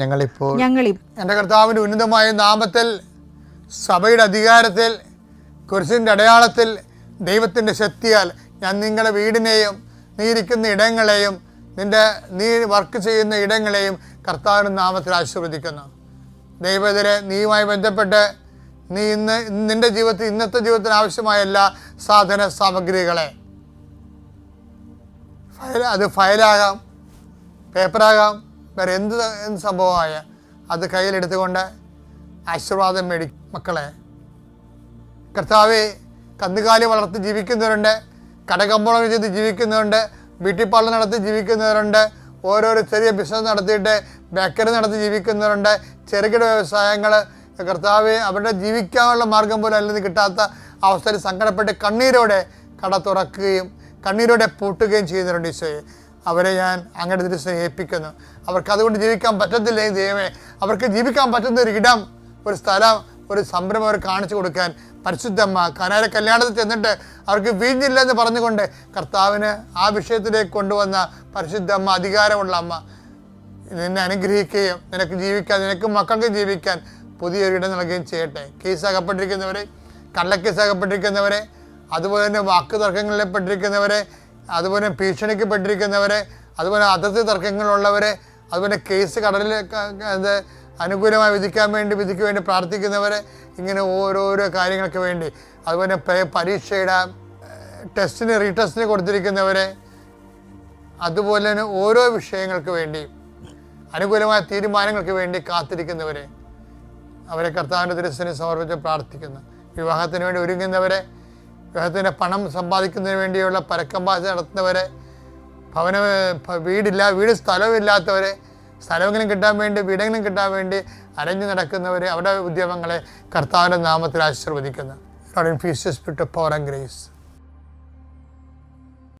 ഞങ്ങളിപ്പോൾ ഞങ്ങളി എന്റെ കർത്താവിന്റെ ഉന്നതമായ നാമത്തിൽ സഭയുടെ അധികാരത്തിൽ കുരിശിന്റെ അടയാളത്തിൽ ദൈവത്തിന്റെ ശക്തിയാൽ ഞാൻ നിങ്ങളുടെ വീടിനെയും നീ ഇരിക്കുന്ന ഇടങ്ങളെയും നിന്റെ നീ വർക്ക് ചെയ്യുന്ന ഇടങ്ങളെയും കർത്താവിന്റെ നാമത്തിൽ ആശീർവദിക്കുന്നു. ദൈവത്തിലെ നീയുമായി ബന്ധപ്പെട്ട് നീ ഇന്ന് നിന്റെ ജീവിതത്തിൽ ഇന്നത്തെ ജീവിതത്തിന് ആവശ്യമായ എല്ലാ സാധന സാമഗ്രികളെ ഫയൽ അത് ഫയലാകാം പേപ്പറാകാം വേറെ എന്ത് സംഭവമായ? അത് കയ്യിലെടുത്തുകൊണ്ട് ആശീർവാദം മേടി മക്കളെ കർത്താവ് കന്നുകാലി വളർത്തി ജീവിക്കുന്നവരുണ്ട് കടകമ്പോളം ചെയ്ത് ജീവിക്കുന്നവരുണ്ട് ബ്യൂട്ടി പാർലർ നടത്തി ജീവിക്കുന്നവരുണ്ട് ഓരോരോ ചെറിയ ബിസിനസ് നടത്തിയിട്ട് ബേക്കറി നടത്തി ജീവിക്കുന്നവരുണ്ട് ചെറുകിട വ്യവസായങ്ങൾ. കർത്താവ് അവരുടെ ജീവിക്കാനുള്ള മാർഗം പോലും അല്ലെങ്കിൽ കിട്ടാത്ത അവസ്ഥയിൽ സങ്കടപ്പെട്ട് കണ്ണീരോടെ കട തുറക്കുകയും കണ്ണീരോടെ പൂട്ടുകയും ചെയ്യുന്നവരുണ്ട് ഈശോയെ. അവരെ ഞാൻ അങ്ങയുടെ ദിവസം അവർക്ക് അതുകൊണ്ട് ജീവിക്കാൻ പറ്റത്തില്ല ദൈവമേ. അവർക്ക് ജീവിക്കാൻ പറ്റുന്ന ഒരു ഇടം ഒരു സ്ഥലം ഒരു സംരംഭം അവർ കാണിച്ചു കൊടുക്കാൻ പരിശുദ്ധമ്മ കനാര കല്യാണത്തിൽ ചെന്നിട്ട് അവർക്ക് വീഞ്ഞില്ലെന്ന് പറഞ്ഞുകൊണ്ട് കർത്താവിന് ആ വിഷയത്തിലേക്ക് കൊണ്ടുവന്ന പരിശുദ്ധമ്മ അധികാരമുള്ള അമ്മ നിന്നെ അനുഗ്രഹിക്കുകയും നിനക്ക് ജീവിക്കാൻ നിനക്ക് മക്കൾക്ക് ജീവിക്കാൻ പുതിയൊരു ഇടം നൽകുകയും ചെയ്യട്ടെ. കേസാകപ്പെട്ടിരിക്കുന്നവരെ അകപ്പെട്ടിരിക്കുന്നവരെ കള്ളക്കേസ് അകപ്പെട്ടിരിക്കുന്നവരെ അതുപോലെ തന്നെ വാക്ക് തർക്കങ്ങളിൽ പെട്ടിരിക്കുന്നവരെ അതുപോലെ ഭീഷണിക്ക് പെട്ടിരിക്കുന്നവരെ അതുപോലെ അതിർത്തി തർക്കങ്ങളുള്ളവരെ അതുപോലെ കേസ് കടലിൽ അത് അനുകൂലമായി വിധിക്കാൻ വേണ്ടി വിധിക്ക് വേണ്ടി പ്രാർത്ഥിക്കുന്നവരെ ഇങ്ങനെ ഓരോരോ കാര്യങ്ങൾക്ക് വേണ്ടി. അതുപോലെ പരീക്ഷയുടെ ടെസ്റ്റിന് റീടെസ്റ്റിന് കൊടുത്തിരിക്കുന്നവരെ അതുപോലെ തന്നെ ഓരോ വിഷയങ്ങൾക്ക് വേണ്ടി അനുകൂലമായ തീരുമാനങ്ങൾക്ക് വേണ്ടി കാത്തിരിക്കുന്നവരെ അവരെ കർത്താവിന്റെ തിരുസനെ സമർപ്പിച്ച് പ്രാർത്ഥിക്കുന്നു. വിവാഹത്തിന് വേണ്ടി ഒരുങ്ങുന്നവരെ വിവാഹത്തിന്റെ പണം സമ്പാദിക്കുന്നതിന് വേണ്ടിയുള്ള പരക്കമ്പാശ നടത്തുന്നവരെ ഭവന വീടില്ല വീട് സ്ഥലമില്ലാത്തവരെ സ്ഥലമെങ്കിലും കിട്ടാൻ വേണ്ടി വീടെങ്കിലും കിട്ടാൻ വേണ്ടി അരഞ്ഞു നടക്കുന്നവർ അവരുടെ ഉദ്യമങ്ങളെ കർത്താവിന്റെ നാമത്തിൽ ആശീർവദിക്കുന്നു. Peace power and grace